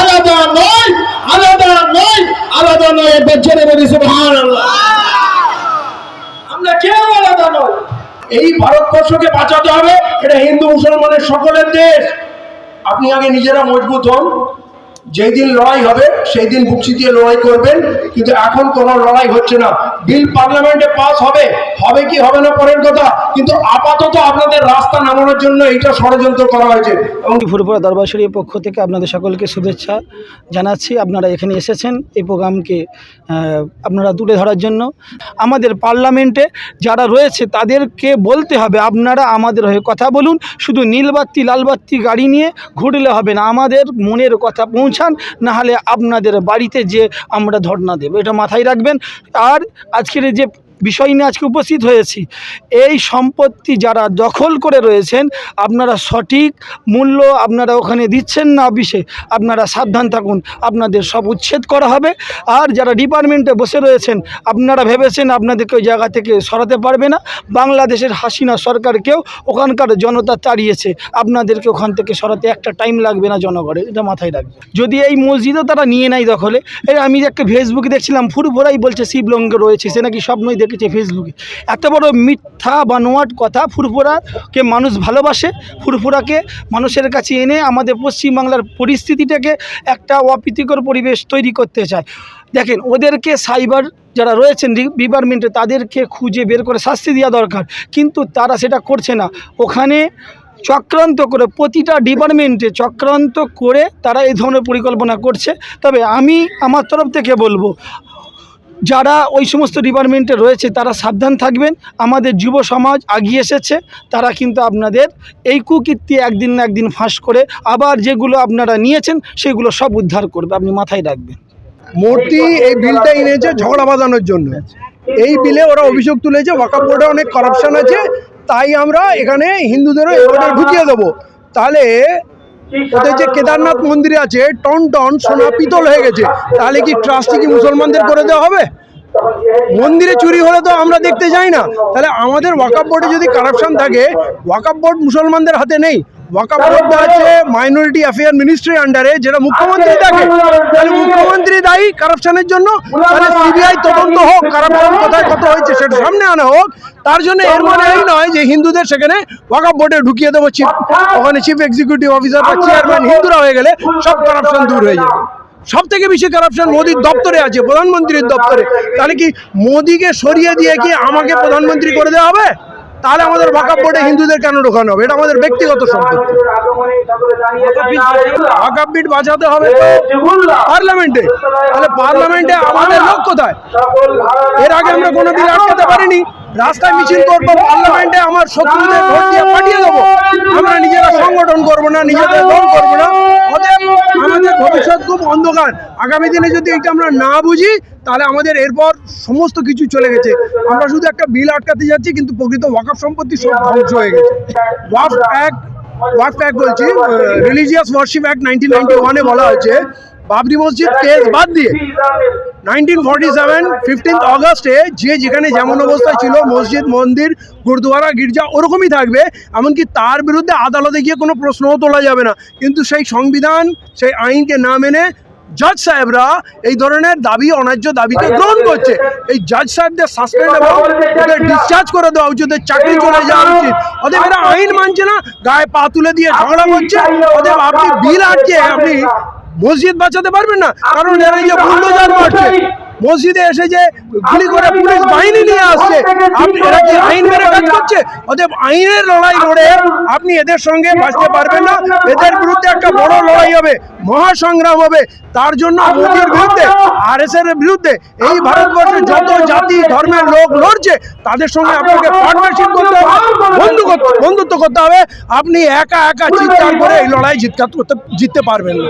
আলাদা নয় আলাদা নয় আলাদা নয়, একবার জেনে বলি আমরা কেউ আলাদা নয়। এই ভারতবর্ষকে বাঁচাতে হবে, এটা হিন্দু, মুসলমানের সকলের দেশ। আপনি আগে নিজেরা মজবুত হন। যেই দিন লড়াই হবে, সেই দিন বুক চিতিয়ে লড়াই করবেন, কিন্তু এখন কোনো লড়াই হচ্ছে না। বিল পার্লামেন্টে পাস হবে হবে কি হবে না পরের কথা, কিন্তু আপাতত আপনাদের রাস্তা নামানোর জন্য এটা ষড়যন্ত্র করা হয়েছে। এবং ফুরপুরা দরবার পক্ষ থেকে আপনাদের সকলকে শুভেচ্ছা জানাচ্ছি। আপনারা এখানে এসেছেন এই প্রোগ্রামকে আপনারা তুলে ধরার জন্য। আমাদের পার্লামেন্টে যারা রয়েছে তাদেরকে বলতে হবে, আপনারা আমাদের হয়ে কথা বলুন। শুধু নীলবাত্তি লালবাত্তি গাড়ি নিয়ে ঘুরলে হবে না, আমাদের মনের কথা পৌঁছান, নাহলে আপনাদের বাড়িতে যে আমরা ধর্ণা দেবো, এটা মাথায় রাখবেন। আর আজকের এই যে বিষয় নিয়ে আজকে উপস্থিত হয়েছি। এই সম্পত্তি যারা দখল করে রয়েছেন, আপনারা সঠিক মূল্য আপনারা ওখানে দিচ্ছেন না অফিসে, আপনারা সাবধান থাকুন, আপনাদের সব উচ্ছেদ করা হবে। আর যারা ডিপার্টমেন্টে বসে রয়েছেন, আপনারা ভেবেছেন আপনাদেরকে ওই জায়গা থেকে সরাতে পারবে না। বাংলাদেশের হাসিনা সরকারকেও ওখানকার জনতা তাড়িয়েছে, আপনাদেরকে ওখান থেকে সরাতে একটা টাইম লাগবে না জনগণের, এটা মাথায় রাখবে যদি এই মসজিদও তারা নিয়ে নেয় দখলে আমি একটা ফেসবুকে দেখছিলাম, ফুরফুরাই বলছে শিবলঙ্গে রয়েছে, সে নাকি স্বপ্নই দেখেছে ফেসবুকে। এত বড় মিথ্যা বানোয়াট কথা ফুরফুরাকে মানুষ ভালোবাসে, ফুরফুরাকে মানুষের কাছে এনে আমাদের পশ্চিমবাংলার পরিস্থিতিটাকে একটা অপ্রীতিকর পরিবেশ তৈরি করতে চায়। দেখেন, ওদেরকে সাইবার যারা রয়েছেন ডিপার্টমেন্টে, তাদেরকে খুঁজে বের করে শাস্তি দেওয়া দরকার। কিন্তু তারা সেটা করছে না। ওখানে চক্রান্ত করে, প্রতিটা ডিপার্টমেন্টে চক্রান্ত করে তারা এই ধরনের পরিকল্পনা করছে। তবে আমি আমার তরফ থেকে বলব যারা ওই সমস্ত ডিপার্টমেন্টে রয়েছে, তারা সাবধান থাকবেন। আমাদের যুব সমাজ আগিয়ে এসেছে। তারা কিন্তু আপনাদের এই কুকীর্তি একদিন না একদিন ফাঁস করে আবার যেগুলো আপনারা নিয়েছেন, সেগুলো সব উদ্ধার করবে। আপনি মাথায় রাখবেন। মূর্তি এই বিলটা এনেছে ঝগড়া বাঁধানোর জন্য। এই বিলে ওরা অভিযোগ তুলেছে, ওয়াকাপ বোর্ডে অনেক করাপশন আছে, তাই আমরা এখানে হিন্দুদেরও এই বোর্ডে ঢুকিয়ে দেবো। তাহলে ওদের যে কেদারনাথ মন্দিরে আছে টন টন সোনা, পিতল হয়ে গেছে, তাহলে কি ট্রাস্টি কি মুসলমানদের করে দেওয়া হবে? মন্দিরে চুরি হলে তো আমরা দেখতে যাই না। তাহলে আমাদের ওয়াকাপ বোর্ডে যদি কারাপশন থাকে ওয়াকাপ বোর্ড মুসলমানদের হাতে নেই। ওয়াকাপ বোর্ড আছে মাইনরিটি অ্যাফেয়ার মিনিস্ট্রির আন্ডারে যেটা মুখ্যমন্ত্রী থাকে তাহলে মুখ্যমন্ত্রী দায়ী কারাপশনের জন্য? তাহলে সিবিআই তদন্ত হোক কারাপশন কোথায় কত হয়েছে সেটা সামনে আনা হোক। তার জন্য এর মানে এই নয় যে হিন্দুদের সেখানে ওয়াকাপ বোর্ডে ঢুকিয়ে দেবো চিফ ওখানে চিফ এক্সিকিউটিভ অফিসার বা চেয়ারম্যান হিন্দুরা হয়ে গেলে সব কারাপশন দূর হয়ে যাবে। সব থেকে বেশি কারাপশন মোদির দপ্তরে আছে, প্রধানমন্ত্রীর দপ্তরে। তাহলে কি মোদিকে সরিয়ে দিয়ে কি আমাকে প্রধানমন্ত্রী করে দেওয়া হবে? তাহলে আমাদের ওয়াকাপ বোর্ডে হিন্দুদের কেন ঢোকানো হবে? এটা আমাদের ব্যক্তিগত সম্পত্তি। ওয়াকাপ বাঁচাতে হবে পার্লামেন্টে তাহলে পার্লামেন্টে আমাদের লোক কোথায়? এর আগে আমরা কোনো বিল আটকাতে পারিনি। রাস্তায় মিছিল করব পার্লামেন্টে আমার শত্রুদের ভোট দিয়ে পাঠিয়ে দেবো। আমরা নিজেরা সংগঠন করব না, নিজেদের দল করব না। অন্ধকার। আগামী দিনে যদি এটা আমরা না বুঝি, তাহলে আমাদের এরপর সমস্ত কিছু চলে গেছে। আমরা শুধু একটা বিল আটকাতে যাচ্ছি, কিন্তু প্রকৃত ওয়াকফ সম্পত্তি সব ধ্বংস হয়ে গেছে। ওয়াকফ অ্যাক্ট ওয়াকফ অ্যাক্ট বলছি religious worship act nineteen ninety ওয়ানে বলা হয়েছে। বাবরি মসজিদ কেস বাদ দিয়ে নাইনটিন ফর্টি সেভেন ফিফটিন্থ অগস্টে যে যেখানে যেমন অবস্থায় ছিল, মসজিদ, মন্দির, গুরুদুয়ারা, গির্জা, ওরকমই থাকবে। এমনকি তার বিরুদ্ধে আদালতে গিয়ে কোনো প্রশ্নও তোলা যাবে না। কিন্তু সেই সংবিধান, সেই আইনকে না মেনে জাজ সাহেবরা এই ধরনের দাবি অন্যায্য দাবিকে গ্রহণ করছে। এই জজ সাহেবদের সাসপেন্ড এবং ওদের ডিসচার্জ করে দেওয়া উচিত ওদের চাকরি চলে যাওয়া উচিত। ওদের এরা আইন মানছে না গায়ে পা তুলে দিয়ে ঝগড়া করছে। ওদের আপনি বিল আটকে আপনি মসজিদ বাঁচাতে পারবেন না? কারণ এরা এই যে বুল্ডোজার মারছে। মসজিদে এসে যে গুলি করে পুলিশ বাহিনী নিয়ে আসছে। আপনি এরা কি আইন মেরে কাজ করছে? অতএব আইনের লড়াই লড়ে আপনি এদের সঙ্গে বাঁচতে পারবেন না। এদের বিরুদ্ধে একটা বড় লড়াই হবে মহাসংগ্রাম হবে। তার জন্য মোদীর বিরুদ্ধে আর এস এর বিরুদ্ধে এই ভারতবর্ষে যত জাতি ধর্মের লোক লড়ছে তাদের সঙ্গে আপনাকে পার্টনারশিপ করতে হবে বন্ধু বন্ধুত্ব করতে হবে। আপনি একা একা চিৎকার করে এই লড়াই করতে জিততে পারবেন না।